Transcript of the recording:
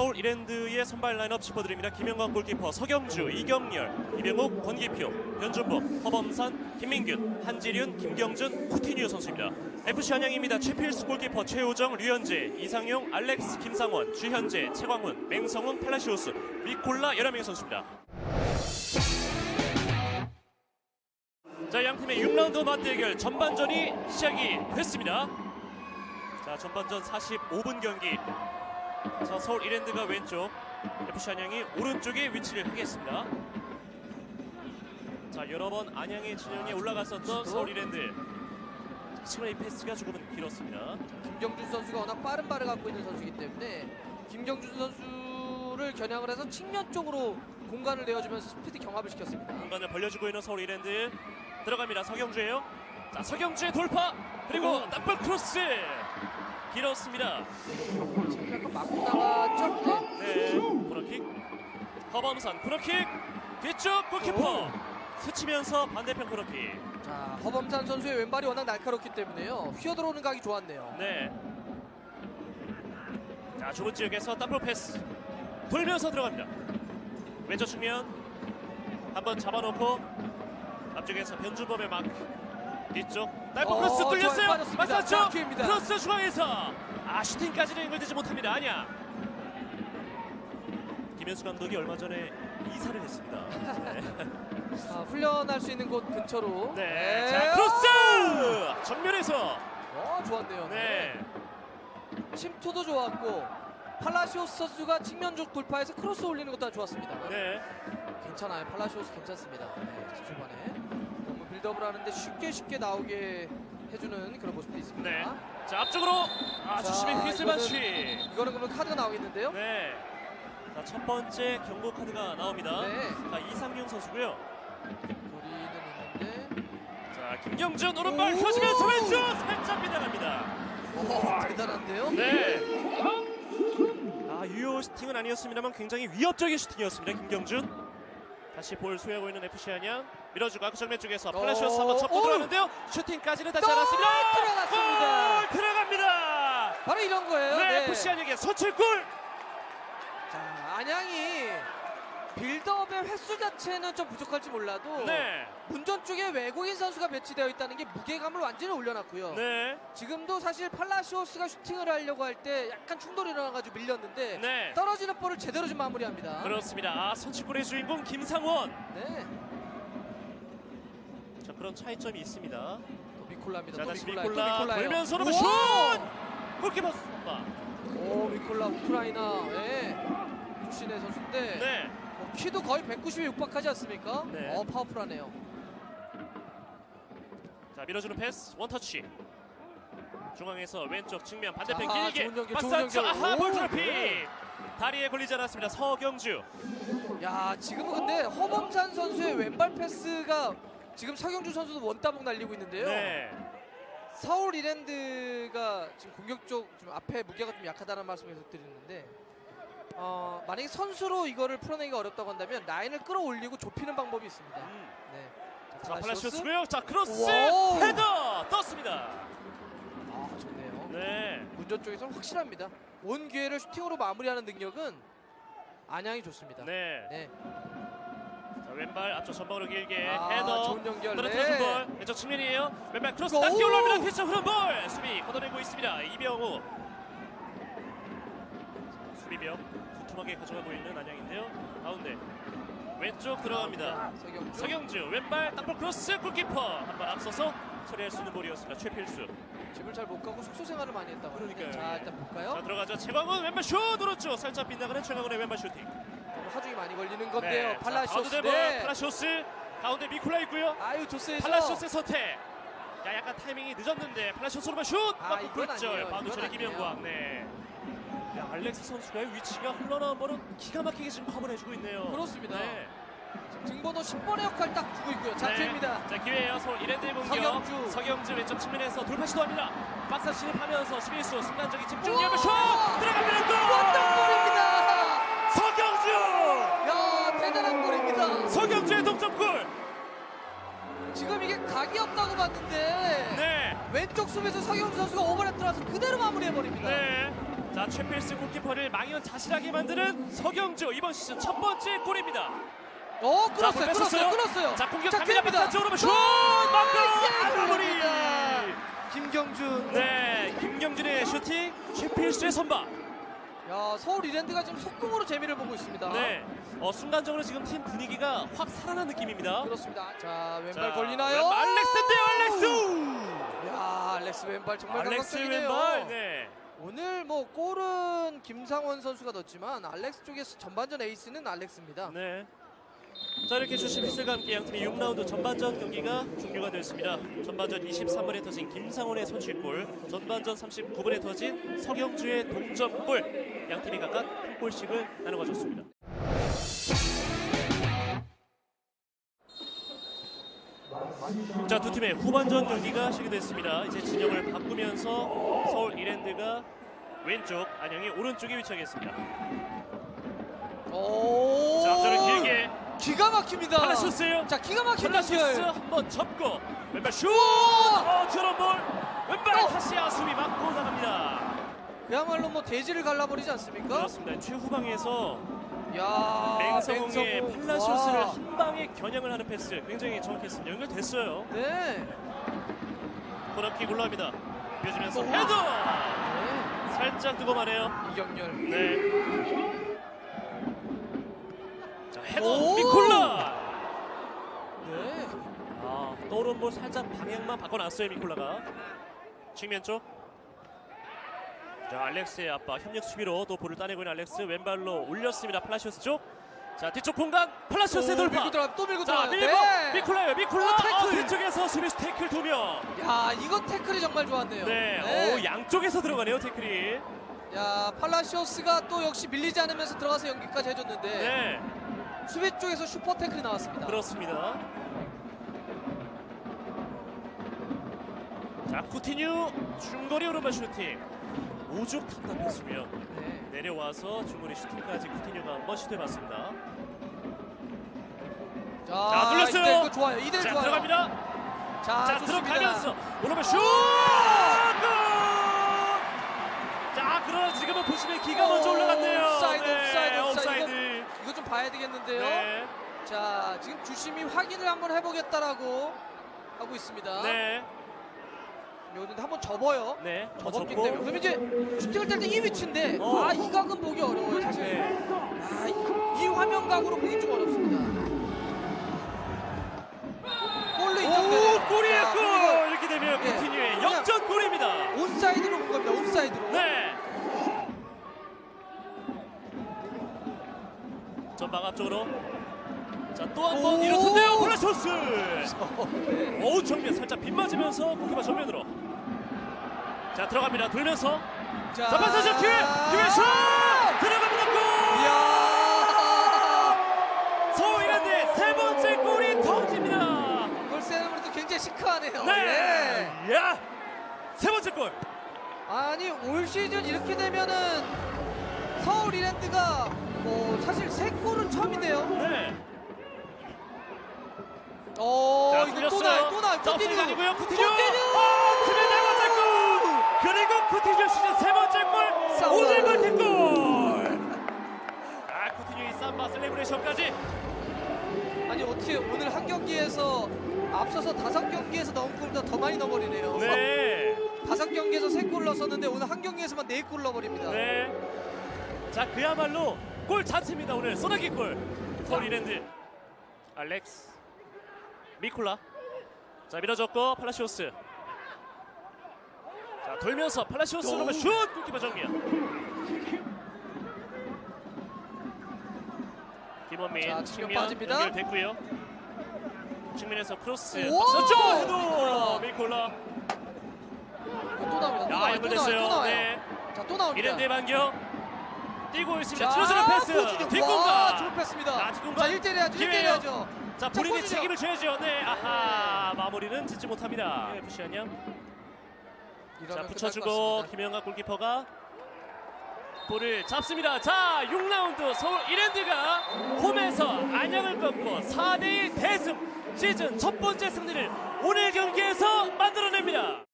서울 이랜드의 선발 라인업 짚어드립니다. 김영광 골키퍼, 서경주, 이경렬, 이병욱, 권기표, 변준범, 허범산, 김민균, 한지륜, 김경준, 쿠티뉴 선수입니다. FC 한양입니다. 최필수 골키퍼, 최우정, 류현재, 이상용, 알렉스, 김상원, 주현재, 최광훈, 맹성훈, 팔라시오스, 미콜라 11명 선수입니다. 자, 양 팀의 6라운드 맞대결 전반전이 시작이 됐습니다. 자, 전반전 45분 경기. 자, 서울 이랜드가 왼쪽, FC 안양이 오른쪽에 위치를 하겠습니다. 자, 여러 번 안양의 진영에 올라갔었던 서울 이랜드. 자, 지금의 이 패스가 조금은 길었습니다. 김경준 선수가 워낙 빠른 발을 갖고 있는 선수이기 때문에 김경준 선수를 겨냥을 해서 측면 쪽으로 공간을 내어주면서 스피드 경합을 시켰습니다. 공간을 벌려주고 있는 서울 이랜드 들어갑니다. 서경주예요. 자, 서경주의 돌파 그리고 땅볼 크로스 길었습니다. 약간 맞고 나갔죠? 네. 네, 코너킥. 허범선 코너킥 뒤쪽 골키퍼 스치면서 반대편 코너킥. 자, 허범산 선수의 왼발이 워낙 날카롭기 때문에요. 휘어들어오는 각이 좋았네요. 네. 자, 좁은 지역에서 땅볼 패스 돌면서 들어갑니다. 왼쪽 측면 한번 잡아놓고 앞쪽에서 변주범의 마크 뒤쪽 딸볼 어, 크로스 좋아요. 뚫렸어요. 빠졌습니다. 자, 기회입니다. 크로스 중앙에서 아 슈팅까지는 연결되지 못합니다. 아니야. 김현수 감독이 얼마 전에 이사를 했습니다. 네. 자, 훈련할 수 있는 곳 근처로. 네. 자, 크로스! 정면에서. 어, 좋았네요. 네. 침투도 좋았고 팔라시오스 선수가 측면 쪽 돌파해서 크로스 올리는 것도 아주 좋았습니다. 네. 괜찮아요. 팔라시오스 괜찮습니다. 네, 초반에 빌드업을 하는데 쉽게 쉽게 나오게 해주는 그런 모습도 있습니다. 네. 자, 앞쪽으로. 아, 자, 주심의 휘슬 이거는- 반치. 이거는 그러면 카드가 나오겠는데요? 네. 자, 첫 번째 경고 카드가 나옵니다. 네. 자, 이상용 선수고요. 거리는 있는데 자, 김경준 오른발 오! 펴지면서 왼쪽 살짝 빗나갑니다. 오, 대단한데요? 네. 아, 유효 슈팅은 아니었습니다만 굉장히 위협적인 슈팅이었습니다. 김경준. 다시 볼 수행하고 있는 FC 한양 밀어주고 아크 정면 쪽에서 플래시어스 한번 쳤고 오! 들어가는데요. 슈팅까지는 또 않았습니다. 들어갔습니다. 골 들어갑니다. 바로 이런 거예요. 네, FC 한양의 선취골. 자, 안양이 빌드업의 횟수 자체는 좀 부족할지 몰라도 네. 문전 쪽에 외국인 선수가 배치되어 있다는 게 무게감을 완전히 올려놨고요. 네. 지금도 사실 팔라시오스가 슈팅을 하려고 할 때 약간 충돌이 일어나가지고 밀렸는데 네. 떨어지는 볼을 제대로 좀 마무리합니다. 그렇습니다. 아, 선취골의 주인공 김상원. 네, 자, 그런 차이점이 있습니다. 또 미콜라입니다. 자, 또 다시 미콜라, 미콜라 또 미콜라예요. 돌면서 우와! 슛! 골키퍼 선방. 오, 미콜라 우크라이나 네. 출신의 선수인데 네. 어, 키도 거의 190에 육박하지 않습니까? 네. 어, 파워풀하네요. 자, 밀어주는 패스 원터치. 중앙에서 왼쪽 측면 반대편 자, 길게 좋은 연결, 박스 좋은 안쪽 연결. 아하 오, 볼 트래픽 네. 다리에 걸리지 않았습니다 서경주 야, 지금은 근데 허범찬 선수의 왼발 패스가 지금 서경주 선수도 원따봉 날리고 있는데요. 네 서울 이랜드가 지금 공격 쪽좀 앞에 무게가 좀 약하다는 말씀을 계속 드리는데 어, 만약에 선수로 이거를 풀어내기가 어렵다고 한다면 라인을 끌어올리고 좁히는 방법이 있습니다. 음. 네. 자 팔라시오스. 팔라시오스고요 자 크로스 와우. 헤더 떴습니다 아, 좋네요. 네 문전 쪽에서는 확실합니다. 온 기회를 슈팅으로 마무리하는 능력은 안양이 좋습니다. 네. 네. 자, 왼발 앞쪽 전방으로 길게 아, 헤더 좋은 연결. 떨어뜨려준 네. 볼. 왼쪽 측면이에요. 왼발 크로스 오! 낮게 올라옵니다. 뒤쪽 흐른 볼. 수비 걷어내고 있습니다. 이병우 자, 수비병 두툼하게 가져가고 있는 안양인데요. 가운데 왼쪽 들어갑니다. 서경주. 서경주. 왼발 땅볼 크로스 골키퍼. 한번 앞서서 처리할 수 있는 볼이었습니다. 최필수. 집을 잘 못 가고 숙소 생활을 많이 했다고 하는데 그러니까요. 자 일단 볼까요? 자 들어가죠. 최광훈 왼발 슛! 오른쪽 살짝 빗나가는 최광훈의 왼발 슈팅 하중이 많이 걸리는 건데요. 자, 팔라시오스. 볼, 네. 팔라시오스 가운데 미콜라 있고요 아유 조스에서 팔라시오스의 선택 야 약간 타이밍이 늦었는데 팔라시오스 오른발 슛 아, 맞고 이건 처리 김영광 네. 야 알렉스 선수가의 위치가 흘러나온 볼은 기가 막히게 지금 커버를 해주고 있네요 그렇습니다. 네. 등번호 10번의 역할 딱 주고 있고요. 자 네. 기회입니다. 자 기회예요. 서울 이랜드의 공격. 서경주. 서경주 왼쪽 측면에서 돌파 시도합니다. 박스 진입하면서 수비수 순간적인 집중 우와! 열면 슛 들어갑니다. 골! 원더골입니다. 동점골. 지금 이게 각이었다고 봤는데 네. 왼쪽 수비수 서경주 선수가 오버랩 들어와서 그대로 마무리해 버립니다. 네. 자자 최필스 골키퍼를 망연자실하게 만드는 서경주 이번 시즌 첫 번째 골입니다. 어, 자, 끊었어요, 볼 끊었어요, 뺐었어요. 끊었어요. 자 공격 자, 갑니다. 바깥쪽으로 슛! 예, 막고 마무리. 들어갑니다. 김경준. 네, 김경준의 슈팅, 최필수의 선방. 야, 서울 이랜드가 지금 속공으로 재미를 보고 있습니다. 네, 어, 순간적으로 지금 팀 분위기가 확 살아난 느낌입니다. 그렇습니다. 자, 왼발 자, 걸리나요? 왼발 알렉스인데요, 알렉스. 야, 알렉스 왼발 정말 알렉스 감각적이네요. 왼발. 네. 오늘 뭐 골은 김상원 선수가 넣었지만 알렉스 쪽에서 전반전 에이스는 알렉스입니다. 네. 자 이렇게 주심 휘슬과 함께 양팀의 6라운드 전반전 경기가 종료가 되었습니다. 전반전 23분에 터진 김상원의 선취골, 전반전 39분에 터진 서경주의 동점골, 양팀이 각각 한 골씩을 나눠 가졌습니다. 자 두 팀의 후반전 경기가 시작됐습니다. 이제 진영을 바꾸면서 서울 이랜드가 왼쪽, 안양이 오른쪽에 위치하겠습니다. 오. 기가 막힙니다. 팔라슈스예요. 자, 기가 막힌 연결. 한번 접고 왼발 슛! 어, 드론 볼. 왼발 어. 타시아 수비 맞고 나갑니다. 그야말로 뭐 대지를 갈라버리지 않습니까? 그렇습니다. 최후방에서 야. 팔라시스를 와. 한 방에 겨냥을 하는 패스 굉장히 정확했습니다. 연결됐어요. 네. 코너킥 올라옵니다. 벼지면서 오. 헤더! 네. 살짝 뜨고 마네요. 이경렬. 네. 자, 헤더 오. 미콜라! 네. 아, 떠오른 볼 살짝 방향만 바꿔놨어요 미콜라가 측면 쪽. 자 알렉스의 아빠 협력 수비로 또 볼을 따내고 있는 알렉스 왼발로 올렸습니다 플라시오스 쪽. 자 뒤쪽 공간 플라시오스의 또 돌파. 밀고 들어가 또 밀고 자 들어가요. 밀고 네. 미콜라요 미콜라. 오, 어, 태클. 뒤쪽에서 수비수 태클 두 명. 야, 이건 태클이 정말 좋았네요. 네, 오 양쪽에서 들어가네요 태클이. 야, 팔라시오스가 또 역시 밀리지 않으면서 들어가서 연기까지 해줬는데 네 수비 쪽에서 슈퍼 태클이 나왔습니다. 그렇습니다. 자 쿠티뉴 중거리 오른발 슈팅. 오죽 답답했으면 네. 내려와서 중거리 슈팅까지 쿠티뉴가 한번 시도해봤습니다. 자, 자, 뚫렸어요. 이대 이거 좋아요. 이대 자 좋아요. 들어갑니다. 자, 자 좋습니다. 들어가면서 오른발 슛! 골! 자 그러나 지금은 보시면 기가 먼저 오, 올라갔네요. 옵사이드, 네, 옵사이드, 옵사이드. 옵사이드. 봐야 되겠는데요. 네, 자, 지금 주심이 확인을 한번 해보겠다라고 하고 있습니다. 네, 여기는 한번 접어요. 네. 더 접었기 접고. 때문에 그럼 이제 슈팅을 뗄때이 위치인데 어. 아 이 각은 보기 어려워요 사실. 네. 아, 이, 이 화면 각으로 보기 좀 어렵습니다. 골로 인정되네요. 오 골이에요 자, 골! 이렇게 되면 예. 쿠티뉴의 그냥- 역전골입니다. 그리고 온사이드로 본 겁니다. 온사이드로. 네. 전방 앞쪽으로. 자 또 한번 오! 이렇던데요. 블라쇼스. 네. 어우 정면 살짝 빗 맞으면서 골키퍼 정면으로. 자 들어갑니다. 돌면서. 자, 자 반사적 기회 기회 슛 들어갑니다 골. 이야. 서울 이란데 세 번째 골이 터집니다. 골 세레머니도 굉장히 시크하네요. 네. 예. 야. 세 번째 골. 아니 올 시즌 이렇게 되면은 서울 이랜드가 뭐 사실 세 골은 처음인데요. 네. 어 자, 이거 또. 나요 또 자, 쿠티뉴. 아니고요. 쿠티뉴. 팀의 네 번째 골. 그리고 쿠티뉴 시즌 세 번째 골. 오늘 골. 아, 쿠티뉴의 삼바 셀레브레이션까지. 아니 어떻게 오늘 한 경기에서 앞서서 다섯 경기에서 넣은 골보다 더 많이 넣어버리네요. 네. 다섯 경기에서 세 골 넣었었는데 오늘 한 경기에서만 네 골 넣어버립니다. 네. 자, 그야말로 골 자체입니다. 오늘 소나기 골. 서울 이랜드. 알렉스. 미콜라. 자, 밀어줬고 팔라시오스. 자, 돌면서 팔라시오스 오. 오면 슛! 골키퍼 정면. 김원민 자, 측면 빠집니다. 연결됐고요. 측면에서 크로스. 쪽! 헤더! 미콜라. 미콜라. 또 나옵니다. 또 야. 연결됐어요. 또 나와요. 네. 자, 또 나옵니다. 이랜드의 반격. 뛰고 있습니다. 자, 찔러주는 패스. 뒷공간. 좋은 패스입니다. 자, 뒷공간. 자, 1대1 해야죠. 1대1 기회예요. 해야죠. 자, 자, 본인이. 책임을 져야죠. 네, 아하. 마무리는 짓지 못합니다. FC 안녕. 자, 이러면 끝날 것 붙여주고 같습니다. 김영학 골키퍼가 볼을 잡습니다. 자, 6라운드 서울 이랜드가 홈에서 안양을 꺾고 4대1 대승 시즌 첫 번째 승리를 오늘 경기에서 만들어냅니다.